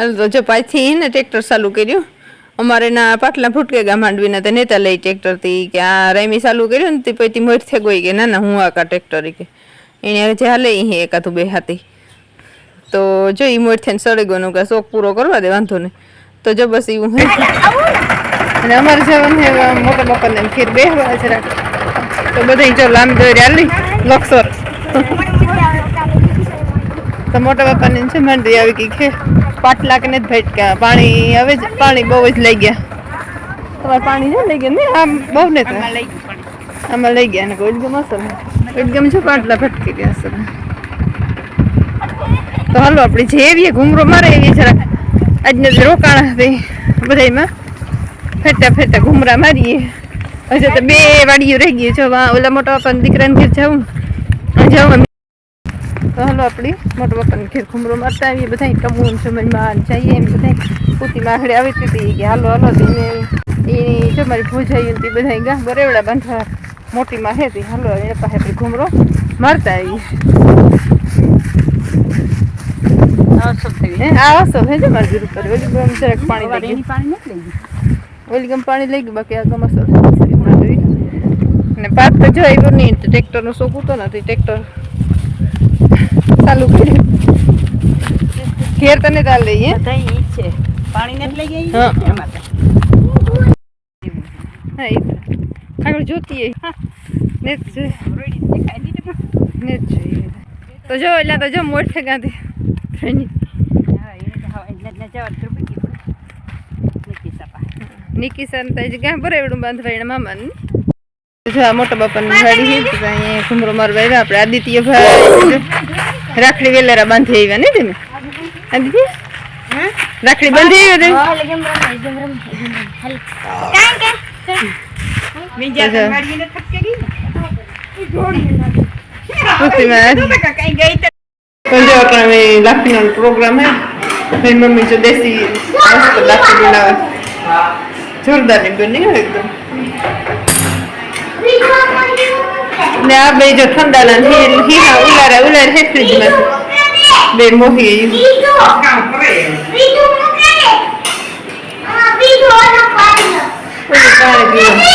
હાલ તો જો પાછી ને ટ્રેક્ટર ચાલુ કર્યું. અમારે ના પાટલા ફૂટકે ગા માંડવીના તે નેતા લઈ ટ્રેક્ટરથી કે આ રેમી ચાલુ કર્યું ને તે પછી મોર થઈ ગઈ કે ના ના હું આ કા ટ્રેક્ટર કે. એને જે હાલે અહીં એકાથું બે હાથી. તો જો એ મોર થઈને સડી ગયો કે શોખ પૂરો કરવા દે, વાંધો નહીં. તો જો બસ એવું અને અમારે જવાનું છે મોટા બાપાને ખીર બે જરાક. તો બધા જો લાંબ દોરી હાલી લક્ષર તો મોટા બાપાને છે માંડવી આવી ગઈ છે પાટલા કે નથી ભટકા. પાણી હવે જ પાણી બહુ જ લઈ ગયા. તમારે પાણી છે? લઈ ગયા ને? આમ બહુ ને તો. આમાં લઈ ગયા ને કોઈ હશે ને કોઈ ગમ પાટલા ભટકી ગયા હશે તો હાલો આપણે જેવીએ ઘૂમરો મારે એવી જરા આજને જે રોકાણ હતી બધામાં ફેટા ફેટા ઘૂમરા મારીએ. હજુ તો બે વાડીઓ રહી ગયું છે. ઓલા મોટા પણ દીકરાને ઘેર જાઉં. જાઉં તો હાલો આપણી મોટો બાપાને ઘેર ઘૂમરો મારતા આવીએ બધા ટમુન સમયમાં જઈએ એમ બધા પૂતી માખડે આવી હતી કે હાલો હાલો તો એને એની જો મારી ભૂજાઈ હતી બધા ગા. બરેવડા બાંધવા મોટી માં હતી હાલો એને પાસે આપણે ઘૂમરો મારતા આવીએ. હે આ વસ્તુ હે જો મારી જરૂર પડે. ઓલી ગમ જરાક પાણી લઈ ગયું. ઓલી ગમ પાણી લઈ ગયું. બાકી આ ગમ અસર ને પાક તો જો આવ્યું નહીં તો ટ્રેક્ટરનો શોખ હતો નથી ટ્રેક્ટર ચાલુ કર્યું. ઘેર તને ચાલ લઈએ. પાણી નથી લઈ ગઈ હા. આગળ જોતી હા ને જ છે રોઈડી દેખાય નહીં તો. જ એટલે તો જો મોટ છે ગાંધી એને તો હજી ગાં બરાવડું બાંધવા એના મામાને? જો આ મોટા બાપાની ગાડી છે અહીંયા ઘુમરો મારવા આવ્યા આપણે. આદિત્ય ભાઈ રાખડી વેલેરા બાંધી આવ્યા નહીં તમે? દીદી રાખડી બાંધી આવ્યા તમે? ગઈ ને. પ્રોગ્રામ હે. જો દેશી મસ્ત લાફી બનાવે. જોરદારની બની હો એકદમ ને આ બે જો ઠંડાલા ને હી હીહા ઉલારા ઉલાર હે ફ્રીજમાં બે મોહી કામ કરે ઓલું પાણી પીવું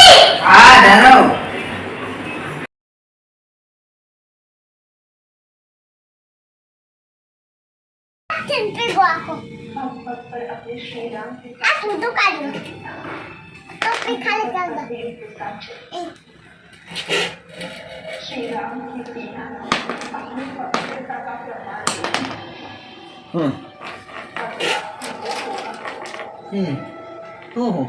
હા ધરો હમ. હમ. તું હું?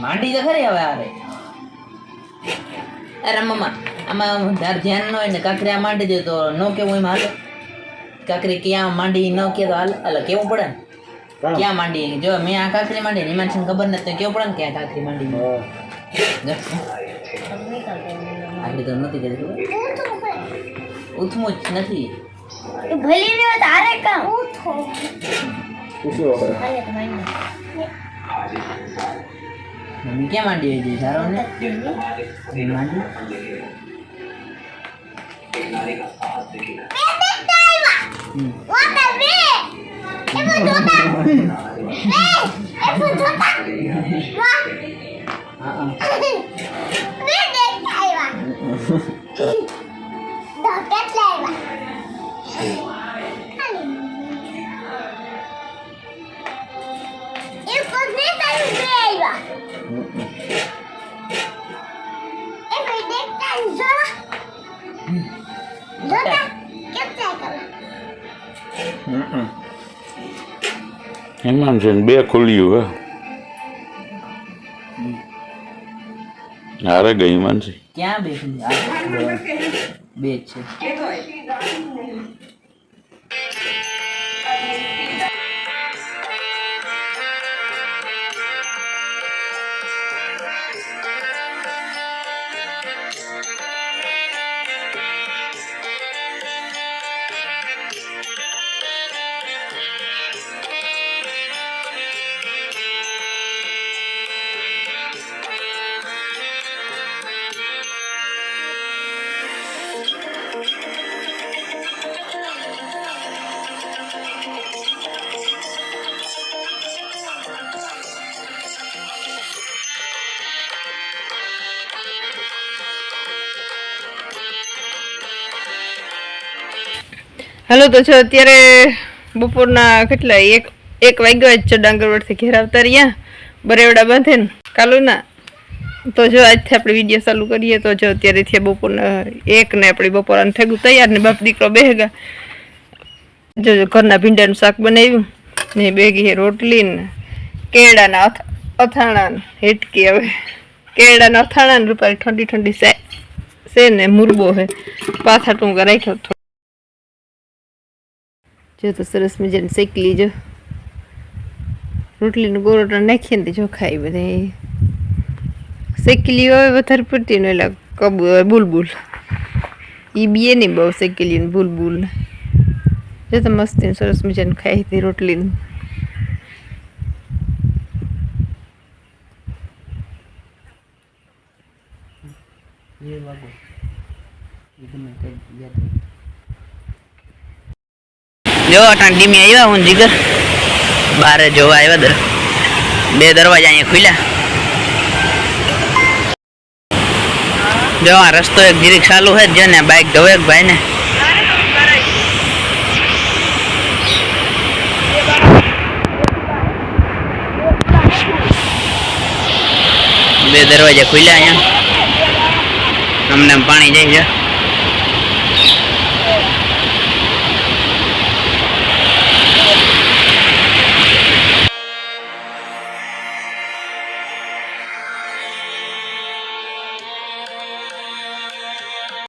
માંડી તો ખરી હવે આવે અરે મમ્મા આમાં ધાર ધ્યાન ન હોય ને કાકરી આ માંડી દે તો ન કેવું એમાં હાલે કાકરી ક્યાં માંડી ન કે તો હાલ એટલે કેવું પડે ને ક્યાં માંડી જો મેં આ કાંકરી માંડી ને છે ખબર નથી તો કેવું પડે ને ક્યાં કાંકરી માંડી. આટલી તો નથી ખબર ઉથમું જ નથી. ભલી ને તારે કામ. મમ્મી ક્યાં માંડી હોય છે સારો ને? માંડી. હા? એમાં છે ને બે ખુલ્યું હે હારે ગઈ માનસી ક્યાં બે જ છે હાલો, તો જો અત્યારે બપોરના કેટલા? એક એક વાગ્યા જ છે ડાંગરવડથી ઘેર આવતા રહ્યા, બરેવડા બાંધે ને કાલુના. તો જો આજથી આપણે વીડિયો ચાલુ કરીએ, તો જો અત્યારે થયા બપોરના એક ને આપણી બપોરાને થેગું તૈયાર ને બાપ દીકરો બેહગા. જો ઘરના ભીંડાનું શાક બનાવ્યું ને બેગી રોટલી ને કેળાના અથા- અથાણા હેટકી હવે. કેળાના અથાણા ને રૂપાળી ઠંડી ઠંડી છે ને મુરબો હે. પાથા ટૂંકા રાખ્યો જો તો સરસ મજાની શેકલી જો. રોટલીનું ગોરોટા નાખીએ ને જો ખાઈ બધા શેકેલી હોય વધારે પડતી ને એટલે કબુ, બુલબુલ. એ બી નહીં બહુ શેકેલી ને બુલબુલ. જો તો મસ્તી સરસ મજાની ખાઈ હતી રોટલીનું. જો, અટાણ ડીમી આવ્યા હું જીગર. બારે જોવા આવ્યા દર. બે દરવાજા અહીંયા ખુલ્યા. જો, આ રસ્તો એક જીરીક ચાલુ છે જ ને બાઇક એક ભાઈ ને બે દરવાજા ખુલ્યા અહીંયા. અમને પાણી જાય છે.